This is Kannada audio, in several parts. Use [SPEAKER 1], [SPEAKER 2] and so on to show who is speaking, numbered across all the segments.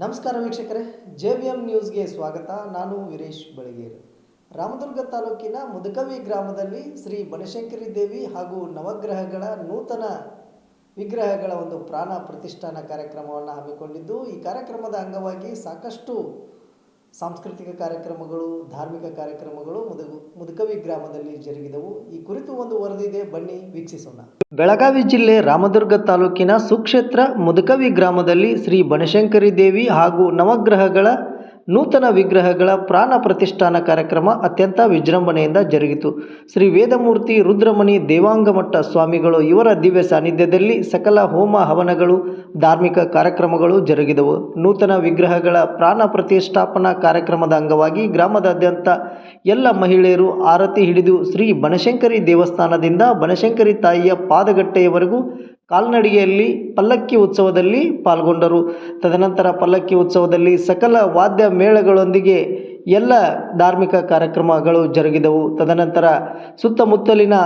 [SPEAKER 1] ನಮಸ್ಕಾರ ವೀಕ್ಷಕರೇ ಜೆ ವಿ ಎಂ ನ್ಯೂಸ್ಗೆ ಸ್ವಾಗತ. ನಾನು ವೀರೇಶ್ ಬಳಿಗೇರು. ರಾಮದುರ್ಗ ತಾಲೂಕಿನ ಮುದಕವಿ ಗ್ರಾಮದಲ್ಲಿ ಶ್ರೀ ಬನಶಂಕರಿ ದೇವಿ ಹಾಗೂ ನವಗ್ರಹಗಳ ನೂತನ ವಿಗ್ರಹಗಳ ಒಂದು ಪ್ರಾಣ ಪ್ರತಿಷ್ಠಾನ ಕಾರ್ಯಕ್ರಮವನ್ನು ಹಮ್ಮಿಕೊಂಡಿದ್ದು, ಈ ಕಾರ್ಯಕ್ರಮದ ಅಂಗವಾಗಿ ಸಾಕಷ್ಟು ಸಾಂಸ್ಕೃತಿಕ ಕಾರ್ಯಕ್ರಮಗಳು, ಧಾರ್ಮಿಕ ಕಾರ್ಯಕ್ರಮಗಳು ಮುದಗು, ಮುದುಕವಿ ಗ್ರಾಮದಲ್ಲಿ ಜರುಗಿದವು. ಈ ಕುರಿತು ಒಂದು ವರದಿ ಇದೆ. ಬನ್ನಿ, ವೀಕ್ಷಿಸೋಣ. ಬೆಳಗಾವಿ ಜಿಲ್ಲೆ ರಾಮದುರ್ಗ ತಾಲೂಕಿನ ಸುಕ್ಷೇತ್ರ ಮುದುಕವಿ ಗ್ರಾಮದಲ್ಲಿ ಶ್ರೀ ಬನಶಂಕರಿ ದೇವಿ ಹಾಗೂ ನವಗ್ರಹಗಳ ನೂತನ ವಿಗ್ರಹಗಳ ಪ್ರಾಣ ಪ್ರತಿಷ್ಠಾನ ಕಾರ್ಯಕ್ರಮ ಅತ್ಯಂತ ವಿಜೃಂಭಣೆಯಿಂದ ಜರುಗಿತು. ಶ್ರೀ ವೇದಮೂರ್ತಿ ರುದ್ರಮಣಿ ದೇವಾಂಗಮಠ ಸ್ವಾಮಿಗಳು ಇವರ ದಿವ್ಯ ಸಾನ್ನಿಧ್ಯದಲ್ಲಿ ಸಕಲ ಹೋಮ ಹವನಗಳು, ಧಾರ್ಮಿಕ ಕಾರ್ಯಕ್ರಮಗಳು ಜರುಗಿದವು. ನೂತನ ವಿಗ್ರಹಗಳ ಪ್ರಾಣ ಪ್ರತಿಷ್ಠಾಪನಾ ಕಾರ್ಯಕ್ರಮದ ಅಂಗವಾಗಿ ಗ್ರಾಮದಾದ್ಯಂತ ಎಲ್ಲ ಮಹಿಳೆಯರು ಆರತಿ ಹಿಡಿದು ಶ್ರೀ ಬನಶಂಕರಿ ದೇವಸ್ಥಾನದಿಂದ ಬನಶಂಕರಿ ತಾಯಿಯ ಪಾದಗಟ್ಟೆಯವರೆಗೂ ಕಾಲ್ನಡಿಗೆಯಲ್ಲಿ ಪಲ್ಲಕ್ಕಿ ಉತ್ಸವದಲ್ಲಿ ಪಾಲ್ಗೊಂಡರು. ತದನಂತರ ಪಲ್ಲಕ್ಕಿ ಉತ್ಸವದಲ್ಲಿ ಸಕಲ ವಾದ್ಯ ಮೇಳಗಳೊಂದಿಗೆ ಎಲ್ಲ ಧಾರ್ಮಿಕ ಕಾರ್ಯಕ್ರಮಗಳು ಜರುಗಿದವು. ತದನಂತರ ಸುತ್ತಮುತ್ತಲಿನ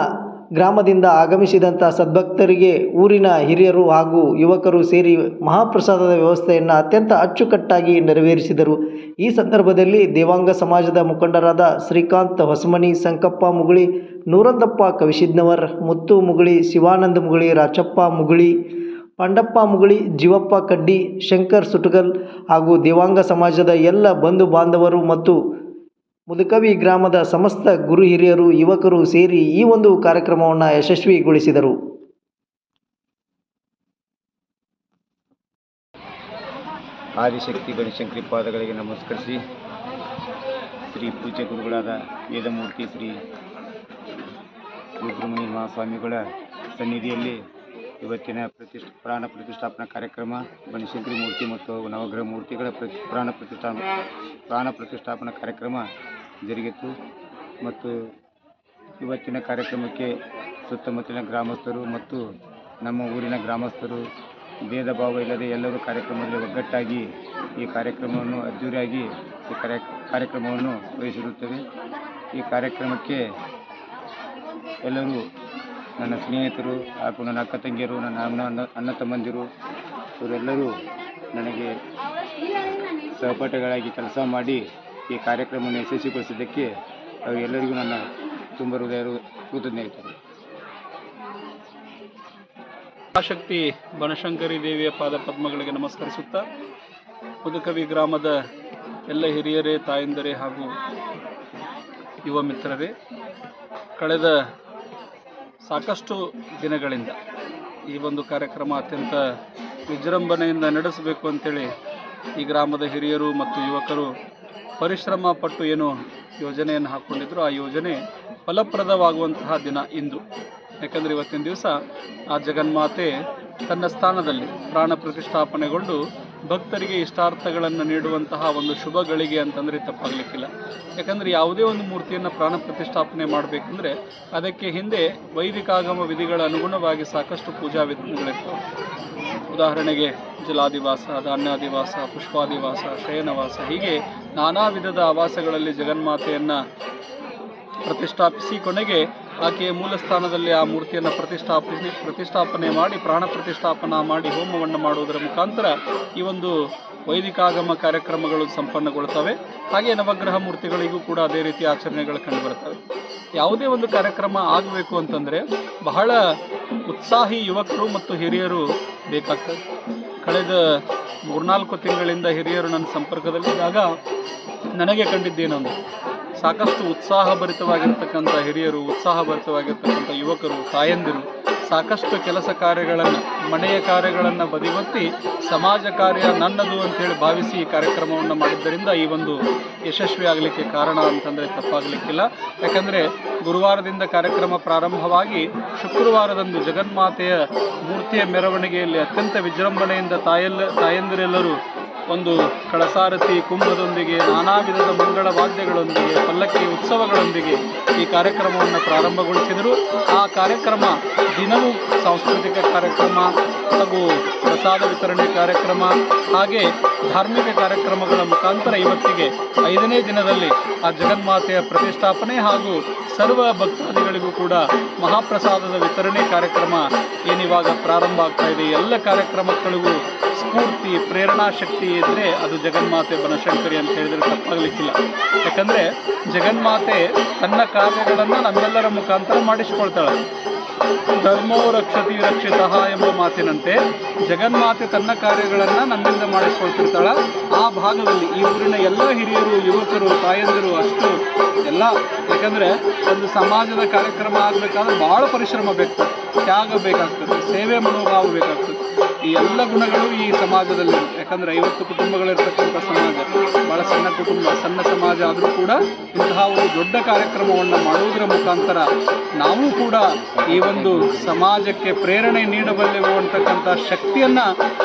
[SPEAKER 1] ಗ್ರಾಮದಿಂದ ಆಗಮಿಸಿದಂಥ ಸದ್ಭಕ್ತರಿಗೆ ಊರಿನ ಹಿರಿಯರು ಹಾಗೂ ಯುವಕರು ಸೇರಿ ಮಹಾಪ್ರಸಾದದ ವ್ಯವಸ್ಥೆಯನ್ನು ಅತ್ಯಂತ ಅಚ್ಚುಕಟ್ಟಾಗಿ ನೆರವೇರಿಸಿದರು. ಈ ಸಂದರ್ಭದಲ್ಲಿ ದೇವಾಂಗ ಸಮಾಜದ ಮುಖಂಡರಾದ ಶ್ರೀಕಾಂತ್ ಹೊಸಮನಿ ಸಂಕಪ್ಪ ಮುಗುಳಿ, ನೂರಂದಪ್ಪ ಕವಿಶಿದ್ನವರ್ ಮುತ್ತು ಮುಗುಳಿ, ಶಿವಾನಂದ ಮುಗುಳಿ, ರಾಚಪ್ಪ ಮುಗುಳಿ, ಪಂಡಪ್ಪ ಮುಗುಳಿ, ಜೀವಪ್ಪ ಕಡ್ಡಿ, ಶಂಕರ್ ಸುಟಗಲ್ ಹಾಗೂ ದೇವಾಂಗ ಸಮಾಜದ ಎಲ್ಲ ಬಂಧು ಬಾಂಧವರು ಮತ್ತು ಮುದುಕವಿ ಗ್ರಾಮದ ಸಮಸ್ತ ಗುರು ಹಿರಿಯರು, ಯುವಕರು ಸೇರಿ ಈ ಒಂದು ಕಾರ್ಯಕ್ರಮವನ್ನು ಯಶಸ್ವಿಗೊಳಿಸಿದರು.
[SPEAKER 2] ಆದಿಶಕ್ತಿ ಬನಶಂಕರಿ ಪಾದಗಳಿಗೆ ನಮಸ್ಕರಿಸಿ ಶ್ರೀ ಪೂಜ್ಯ ಗುರುಗಳಾದ ವೇದಮೂರ್ತಿ ಶ್ರೀ ಸುಬ್ರಹ್ಮಣ್ಯ ಮಹಾಸ್ವಾಮಿಗಳ ಸನ್ನಿಧಿಯಲ್ಲಿ ಇವತ್ತಿನ ಪ್ರತಿಷ್ಠ, ಪ್ರಾಣ ಪ್ರತಿಷ್ಠಾಪನಾ ಕಾರ್ಯಕ್ರಮ, ಬನಶಂಕರಿ ಮೂರ್ತಿ ಮತ್ತು ನವಗ್ರಹ ಮೂರ್ತಿಗಳ ಪ್ರತಿ, ಪ್ರಾಣ ಪ್ರತಿಷ್ಠಾನ, ಪ್ರಾಣ ಪ್ರತಿಷ್ಠಾಪನಾ ಕಾರ್ಯಕ್ರಮ ಜರುಗಿತು. ಮತ್ತು ಇವತ್ತಿನ ಕಾರ್ಯಕ್ರಮಕ್ಕೆ ಸುತ್ತಮುತ್ತಲಿನ ಗ್ರಾಮಸ್ಥರು ಮತ್ತು ನಮ್ಮ ಊರಿನ ಗ್ರಾಮಸ್ಥರು, ಭೇದ ಭಾವ ಇಲ್ಲದೆ ಎಲ್ಲರೂ ಕಾರ್ಯಕ್ರಮದಲ್ಲಿ ಒಗ್ಗಟ್ಟಾಗಿ ಈ ಕಾರ್ಯಕ್ರಮವನ್ನು ಅದ್ದೂರಿಯಾಗಿ ಈ ಕಾರ್ಯ, ಕಾರ್ಯಕ್ರಮವನ್ನು ವಹಿಸಿರುತ್ತೇವೆ ಈ ಕಾರ್ಯಕ್ರಮಕ್ಕೆ ಎಲ್ಲರೂ ನನ್ನ ಸ್ನೇಹಿತರು ಹಾಗೂ ನನ್ನ ಅಕ್ಕ ತಂಗಿಯರು, ನನ್ನ ಅಣ್ಣ ಅಣ್ಣ ಅಣ್ಣ ತಮ್ಮಂದಿರು, ಇವರೆಲ್ಲರೂ ನನಗೆ ಸಹಪಾಠಿಗಳಾಗಿ ಕೆಲಸ ಮಾಡಿ ಈ ಕಾರ್ಯಕ್ರಮವನ್ನು ಯಶಸ್ವಿಗೊಳಿಸಿದ್ದಕ್ಕೆ ಅವರೆಲ್ಲರಿಗೂ ನನ್ನ ತುಂಬ ಹೃದಯ ಆ
[SPEAKER 3] ಶಕ್ತಿ ಬನಶಂಕರಿ ದೇವಿಯ ಪಾದ ಪದ್ಮಗಳಿಗೆ ನಮಸ್ಕರಿಸುತ್ತಾ, ಮುದುಕವಿ ಗ್ರಾಮದ ಎಲ್ಲ ಹಿರಿಯರೇ, ತಾಯಂದರೇ ಹಾಗೂ ಯುವ ಮಿತ್ರರೇ, ಕಳೆದ ಸಾಕಷ್ಟು ದಿನಗಳಿಂದ ಈ ಒಂದು ಕಾರ್ಯಕ್ರಮ ಅತ್ಯಂತ ವಿಜೃಂಭಣೆಯಿಂದ ನಡೆಸಬೇಕು ಅಂತೇಳಿ ಈ ಗ್ರಾಮದ ಹಿರಿಯರು ಮತ್ತು ಯುವಕರು ಪರಿಶ್ರಮ ಪಟ್ಟು ಏನು ಯೋಜನೆಯನ್ನು ಹಾಕ್ಕೊಂಡಿದ್ರು ಆ ಯೋಜನೆ ಫಲಪ್ರದವಾಗುವಂತಹ ದಿನ ಇಂದು. ಯಾಕಂದರೆ ಇವತ್ತಿನ ದಿವಸ ಆ ಜಗನ್ಮಾತೆ ತನ್ನ ಸ್ಥಾನದಲ್ಲಿ ಪ್ರಾಣ ಪ್ರತಿಷ್ಠಾಪನೆಗೊಂಡು ಭಕ್ತರಿಗೆ ಇಷ್ಟಾರ್ಥಗಳನ್ನು ನೀಡುವಂತಹ ಒಂದು ಶುಭ ಗಳಿಗೆ ಅಂತಂದರೆ ತಪ್ಪಾಗಲಿಕ್ಕಿಲ್ಲ. ಯಾಕಂದರೆ ಯಾವುದೇ ಒಂದು ಮೂರ್ತಿಯನ್ನು ಪ್ರಾಣ ಪ್ರತಿಷ್ಠಾಪನೆ ಮಾಡಬೇಕಂದ್ರೆ ಅದಕ್ಕೆ ಹಿಂದೆ ವೈದಿಕಾಗಮ ವಿಧಿಗಳ ಅನುಗುಣವಾಗಿ ಸಾಕಷ್ಟು ಪೂಜಾ ವಿಧಾನಗಳಿರ್ತವೆ. ಉದಾಹರಣೆಗೆ ಜಲಾದಿವಾಸ, ಧಾನ್ಯಾದಿವಾಸ, ಪುಷ್ಪಾದಿವಾಸ, ಶಯನವಾಸ, ಹೀಗೆ ನಾನಾ ವಿಧದ ಆವಾಸಗಳಲ್ಲಿ ಜಗನ್ಮಾತೆಯನ್ನು ಪ್ರತಿಷ್ಠಾಪಿಸಿ ಕೊನೆಗೆ ಆಕೆಯ ಮೂಲ ಸ್ಥಾನದಲ್ಲಿ ಆ ಮೂರ್ತಿಯನ್ನು ಪ್ರತಿಷ್ಠಾಪಿಸಿ ಪ್ರತಿಷ್ಠಾಪನೆ ಮಾಡಿ, ಪ್ರಾಣ ಪ್ರತಿಷ್ಠಾಪನಾ ಮಾಡಿ, ಹೋಮವನ್ನು ಮಾಡುವುದರ ಮುಖಾಂತರ ಈ ಒಂದು ವೈದಿಕಾಗಮ ಕಾರ್ಯಕ್ರಮಗಳು ಸಂಪನ್ನಗೊಳ್ತವೆ. ಹಾಗೆ ನವಗ್ರಹ ಮೂರ್ತಿಗಳಿಗೂ ಕೂಡ ಅದೇ ರೀತಿ ಆಚರಣೆಗಳು ಕಂಡುಬರ್ತವೆ ಯಾವುದೇ ಒಂದು ಕಾರ್ಯಕ್ರಮ ಆಗಬೇಕು ಅಂತಂದರೆ ಬಹಳ ಉತ್ಸಾಹಿ ಯುವಕರು ಮತ್ತು ಹಿರಿಯರು ಬೇಕಾಗ್ತದೆ. ಕಳೆದ ಮೂರ್ನಾಲ್ಕು ತಿಂಗಳಿಂದ ಹಿರಿಯರು ನನ್ನ ಸಂಪರ್ಕದಲ್ಲಿದ್ದಾಗ ನನಗೆ ಕಂಡಿದ್ದೇನೊಂದು ಸಾಕಷ್ಟು ಉತ್ಸಾಹಭರಿತವಾಗಿರ್ತಕ್ಕಂಥ ಹಿರಿಯರು, ಉತ್ಸಾಹಭರಿತವಾಗಿರ್ತಕ್ಕಂಥ ಯುವಕರು, ತಾಯಂದಿರು ಸಾಕಷ್ಟು ಕೆಲಸ ಕಾರ್ಯಗಳನ್ನು, ಮನೆಯ ಕಾರ್ಯಗಳನ್ನು ಬದಿಗೊತ್ತಿ ಸಮಾಜ ಕಾರ್ಯ ನನ್ನದು ಅಂತೇಳಿ ಭಾವಿಸಿ ಈ ಕಾರ್ಯಕ್ರಮವನ್ನು ಮಾಡಿದ್ದರಿಂದ ಈ ಒಂದು ಯಶಸ್ವಿ ಆಗಲಿಕ್ಕೆ ಕಾರಣ ಅಂತಂದರೆ ತಪ್ಪಾಗಲಿಕ್ಕಿಲ್ಲ. ಯಾಕಂದರೆ ಗುರುವಾರದಿಂದ ಕಾರ್ಯಕ್ರಮ ಪ್ರಾರಂಭವಾಗಿ ಶುಕ್ರವಾರದಂದು ಜಗನ್ಮಾತೆಯ ಮೂರ್ತಿಯ ಮೆರವಣಿಗೆಯಲ್ಲಿ ಅತ್ಯಂತ ವಿಜೃಂಭಣೆಯಿಂದ ತಾಯೆಲ್ಲ ತಾಯಂದಿರೆಲ್ಲರೂ ಒಂದು ಕಳಸಾರತಿ ಕುಂಭದೊಂದಿಗೆ ನಾನಾ ವಿಧದ ಮಂಗಳ ವಾದ್ಯಗಳೊಂದಿಗೆ, ಪಲ್ಲಕ್ಕಿ ಉತ್ಸವಗಳೊಂದಿಗೆ ಈ ಕಾರ್ಯಕ್ರಮವನ್ನು ಪ್ರಾರಂಭಗೊಳಿಸಿದರು. ಆ ಕಾರ್ಯಕ್ರಮ ದಿನವೂ ಸಾಂಸ್ಕೃತಿಕ ಕಾರ್ಯಕ್ರಮ ಹಾಗೂ ಪ್ರಸಾದ ವಿತರಣೆ ಕಾರ್ಯಕ್ರಮ ಹಾಗೆ ಧಾರ್ಮಿಕ ಕಾರ್ಯಕ್ರಮಗಳ ಮುಖಾಂತರ ಇವತ್ತಿಗೆ ಐದನೇ ದಿನದಲ್ಲಿ ಆ ಜಗನ್ಮಾತೆಯ ಪ್ರತಿಷ್ಠಾಪನೆ ಹಾಗೂ ಸರ್ವ ಭಕ್ತಾದಿಗಳಿಗೂ ಕೂಡ ಮಹಾಪ್ರಸಾದದ ವಿತರಣೆ ಕಾರ್ಯಕ್ರಮ ಏನಿವಾಗ ಪ್ರಾರಂಭ ಆಗ್ತಾ ಇದೆ, ಎಲ್ಲ ಕಾರ್ಯಕ್ರಮಗಳಿಗೂ ಸ್ಫೂರ್ತಿ, ಪ್ರೇರಣಾ ಶಕ್ತಿ ಇದ್ದರೆ ಅದು ಜಗನ್ಮಾತೆ ಬನಶಂಕರಿ ಅಂತ ಹೇಳಿದರೆ ತಪ್ಪಾಗಲಿಕ್ಕಿಲ್ಲ. ಯಾಕಂದರೆ ಜಗನ್ಮಾತೆ ತನ್ನ ಕಾರ್ಯಗಳನ್ನು ನಮ್ಮೆಲ್ಲರ ಮುಖಾಂತರ ಮಾಡಿಸಿಕೊಳ್ತಾಳೆ. ಧರ್ಮೋ ರಕ್ಷತಿ ರಕ್ಷಿತ ಎಂಬ ಮಾತಿನಂತೆ ಜಗನ್ಮಾತೆ ತನ್ನ ಕಾರ್ಯಗಳನ್ನು ನಮ್ಮಿಂದ ಮಾಡಿಸ್ಕೊಳ್ತಿರ್ತಾಳ. ಆ ಭಾಗದಲ್ಲಿ ಈ ಊರಿನ ಎಲ್ಲ ಹಿರಿಯರು, ಯುವಕರು, ತಾಯಂದಿರು ಅಷ್ಟು ಎಲ್ಲ. ಯಾಕಂದರೆ ಒಂದು ಸಮಾಜದ ಕಾರ್ಯಕ್ರಮ ಆಗಬೇಕಾದ್ರೆ ಭಾಳ ಪರಿಶ್ರಮ ಬೇಕು. ತ್ಯಾಗ ಬೇಕಾಗ್ತದೆ, ಸೇವೆ ಮನೋಭಾವ ಬೇಕಾಗ್ತದೆ. ಈ ಎಲ್ಲ ಗುಣಗಳು ಈ ಸಮಾಜದಲ್ಲಿ. ಯಾಕಂದರೆ ಐವತ್ತು ಕುಟುಂಬಗಳಿರ್ತಕ್ಕಂಥ ಸಮಾಜ ಭಾಳ ಸಣ್ಣ ಕುಟುಂಬ, ಸಣ್ಣ ಸಮಾಜ ಆದರೂ ಕೂಡ ಇಂತಹ ಒಂದು ದೊಡ್ಡ ಕಾರ್ಯಕ್ರಮವನ್ನು ಮಾಡುವುದರ ಮುಖಾಂತರ ನಾವು ಕೂಡ ಈ ಒಂದು ಸಮಾಜಕ್ಕೆ ಪ್ರೇರಣೆ ನೀಡಬಲ್ಲೆವು ಅಂತಕ್ಕಂಥ ಶಕ್ತಿಯನ್ನ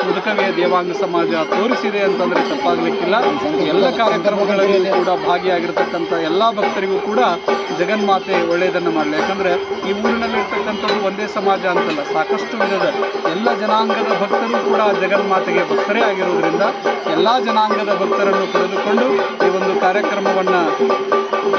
[SPEAKER 3] ಮುದುಕವೇ ದೇವಾಂಗ ಸಮಾಜ ತೋರಿಸಿದೆ ಅಂತಂದ್ರೆ ತಪ್ಪಾಗಲಿಕ್ಕಿಲ್ಲ. ಎಲ್ಲ ಕಾರ್ಯಕ್ರಮಗಳಲ್ಲಿ ಕೂಡ ಭಾಗಿಯಾಗಿರ್ತಕ್ಕಂಥ ಎಲ್ಲ ಭಕ್ತರಿಗೂ ಕೂಡ ಜಗನ್ಮಾತೆ ಒಳ್ಳೆಯದನ್ನು ಮಾಡಲಿ. ಯಾಕಂದ್ರೆ ಈ ಊರಿನಲ್ಲಿರ್ತಕ್ಕಂಥದ್ದು ಒಂದೇ ಸಮಾಜ ಅಂತಲ್ಲ, ಸಾಕಷ್ಟು ವಿಧದ ಎಲ್ಲ ಜನಾಂಗದ ಭಕ್ತರು ಕೂಡ ಜಗನ್ಮಾತೆಗೆ ಭಕ್ತರೇ ಆಗಿರುವುದರಿಂದ ಎಲ್ಲ ಜನಾಂಗದ ಭಕ್ತರನ್ನು ಕರೆದುಕೊಂಡು ಈ ಒಂದು ಕಾರ್ಯಕ್ರಮವನ್ನು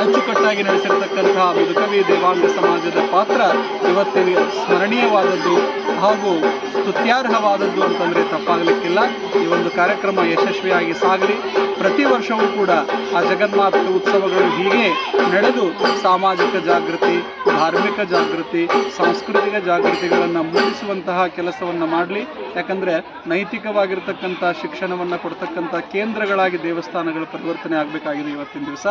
[SPEAKER 3] ಅಚ್ಚುಕಟ್ಟಾಗಿ ನಡೆಸಿರ್ತಕ್ಕಂತಹ ಮುದುಕವಿ ದೇವಾಂಗ ಸಮಾಜದ ಪಾತ್ರ ಇವತ್ತಿನ ಸ್ಮರಣೀಯವಾದದ್ದು ಹಾಗೂ ಸ್ತುತ್ಯಾರ್ಹವಾದದ್ದು ಅಂತಂದರೆ ತಪ್ಪಾಗಲಿಕ್ಕಿಲ್ಲ. ಈ ಒಂದು ಕಾರ್ಯಕ್ರಮ ಯಶಸ್ವಿಯಾಗಿ ಸಾಗಲಿ. ಪ್ರತಿ ವರ್ಷವೂ ಕೂಡ ಆ ಜಗನ್ಮಾತೆ ಉತ್ಸವಗಳು ಹೀಗೆ ನಡೆದು ಸಾಮಾಜಿಕ ಜಾಗೃತಿ, ಧಾರ್ಮಿಕ ಜಾಗೃತಿ, ಸಾಂಸ್ಕೃತಿಕ ಜಾಗೃತಿಗಳನ್ನು ಮೂಡಿಸುವಂತಹ ಕೆಲಸವನ್ನು ಮಾಡಲಿ. ಯಾಕಂದರೆ ನೈತಿಕವಾಗಿರ್ತಕ್ಕಂಥ ಶಿಕ್ಷಣವನ್ನು ಕೊಡ್ತಕ್ಕಂಥ ಕೇಂದ್ರಗಳಾಗಿ ದೇವಸ್ಥಾನಗಳು ಪರಿವರ್ತನೆ ಆಗಬೇಕಾಗಿದೆ ಇವತ್ತಿನ ದಿವಸ.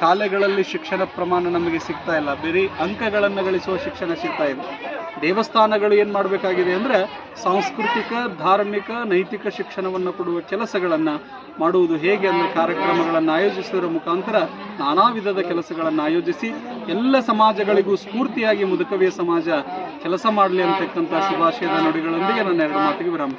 [SPEAKER 3] ಶಾಲೆಗಳಲ್ಲಿ ಶಿಕ್ಷಣ ಪ್ರಮಾಣ ನಮಗೆ ಸಿಗ್ತಾ ಇಲ್ಲ. ಬರೀ ಅಂಕಗಳನ್ನು ಗಳಿಸುವ ಶಿಕ್ಷಣ ಸಿಗ್ತಾ ಇದೆ ದೇವಸ್ಥಾನಗಳು ಏನು ಮಾಡಬೇಕಾಗಿದೆ ಅಂದರೆ ಸಾಂಸ್ಕೃತಿಕ, ಧಾರ್ಮಿಕ, ನೈತಿಕ ಶಿಕ್ಷಣವನ್ನು ಕೊಡುವ ಕೆಲಸಗಳನ್ನು ಮಾಡುವುದು ಹೇಗೆ ಅನ್ನೋ ಕಾರ್ಯಕ್ರಮಗಳನ್ನು ಆಯೋಜಿಸುವುದರ ಮುಖಾಂತರ ನಾನಾ ವಿಧದ ಕೆಲಸಗಳನ್ನು ಆಯೋಜಿಸಿ ಎಲ್ಲ ಸಮಾಜಗಳಿಗೂ ಸ್ಫೂರ್ತಿಯಾಗಿ ಮುದುಕವಿಯ ಸಮಾಜ ಕೆಲಸ ಮಾಡಲಿ ಅಂತಕ್ಕಂಥ ಶುಭಾಶಯದ ನುಡಿಗಳೊಂದಿಗೆ ನನ್ನ ಎರಡು ಮಾತಿಗೆ ವಿರಾಮ.